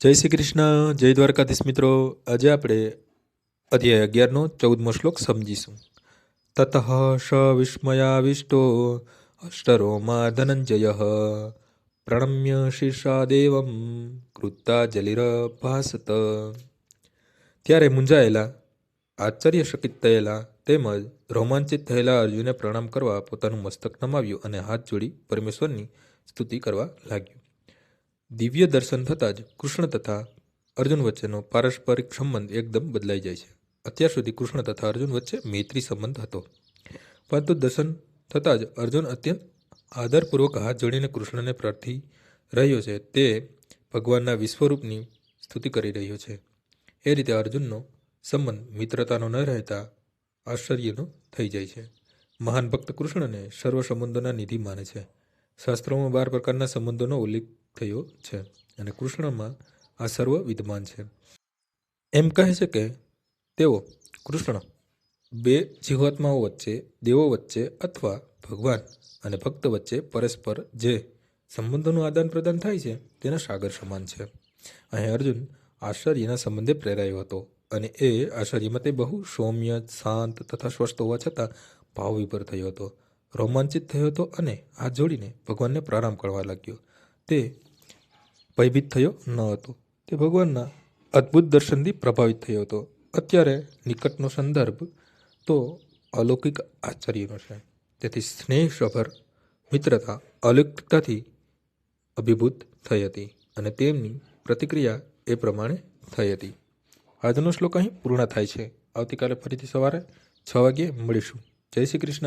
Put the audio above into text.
જય શ્રી કૃષ્ણ, જય દ્વારકાધીશ મિત્રો. આજે આપણે અધ્યાય અગિયારનો ચૌદમો શ્લોક સમજીશું. તતઃ સ વિસ્મયાવિષ્ટો અષ્ટરોમા ધનંજય પ્રણમ્ય શીર્ષા દેવમ જલિર ભાસત ત્યારે મૂંઝાયેલા, આશ્ચર્યચકિત થયેલા તેમજ રોમાંચિત થયેલા અર્જુને પ્રણામ કરવા પોતાનું મસ્તક નમાવ્યું અને હાથ જોડી પરમેશ્વરની સ્તુતિ કરવા લાગ્યું. દિવ્ય દર્શન થતાં જ કૃષ્ણ તથા અર્જુન વચ્ચેનો પારસ્પરિક સંબંધ એકદમ બદલાઈ જાય છે. અત્યાર સુધી કૃષ્ણ તથા અર્જુન વચ્ચે મૈત્રી સંબંધ હતો. પરંતુ દર્શન થતાં જ અર્જુન અત્યંત આદરપૂર્વક હાથ જોડીને કૃષ્ણને પ્રાર્થી રહ્યો છે. તે ભગવાનના વિશ્વરૂપની સ્તુતિ કરી રહ્યો છે. એ રીતે અર્જુનનો સંબંધ મિત્રતાનો ન રહેતા આશ્ચર્યનો થઈ જાય છે. મહાન ભક્ત કૃષ્ણને સર્વ સંબંધોના નિધિ માને છે. શાસ્ત્રોમાં બાર પ્રકારના સંબંધોનો ઉલ્લેખ થયો છે અને કૃષ્ણમાં આ સર્વ વિદ્યમાન છે. એમ કહે છે કે તેઓ કૃષ્ણ બે જીવાત્માઓ વચ્ચે, દેવો વચ્ચે અથવા ભગવાન અને ભક્ત વચ્ચે પરસ્પર જે સંબંધોનું આદાન પ્રદાન થાય છે, તેના સાગર સમાન છે. અહીં અર્જુન આશ્ચર્યના સંબંધે પ્રેરાયો હતો અને એ આશ્ચર્યમાં તે બહુ સૌમ્ય, શાંત તથા સ્વસ્થ હોવા છતાં ભાવ વિભર થયો હતો. રોમાંચિત થયો હતો અને હાથ જોડીને ભગવાનને પ્રારંભ કરવા લાગ્યો. તે ભયભીત થયો ન હતો. તે ભગવાનના અદ્ભુત દર્શનથી પ્રભાવિત થયો હતો. અત્યારે નિકટનો સંદર્ભ તો અલૌકિક આશ્ચર્યનો છે. તેથી સ્નેહસભર મિત્રતા અલૌકિકતાથી અભિભૂત થઈ હતી અને તેમની પ્રતિક્રિયા એ પ્રમાણે થઈ હતી. આજનો શ્લોક અહીં પૂર્ણ થાય છે. આવતીકાલે ફરીથી સવારે છ વાગ્યે મળીશું. જય શ્રી કૃષ્ણ.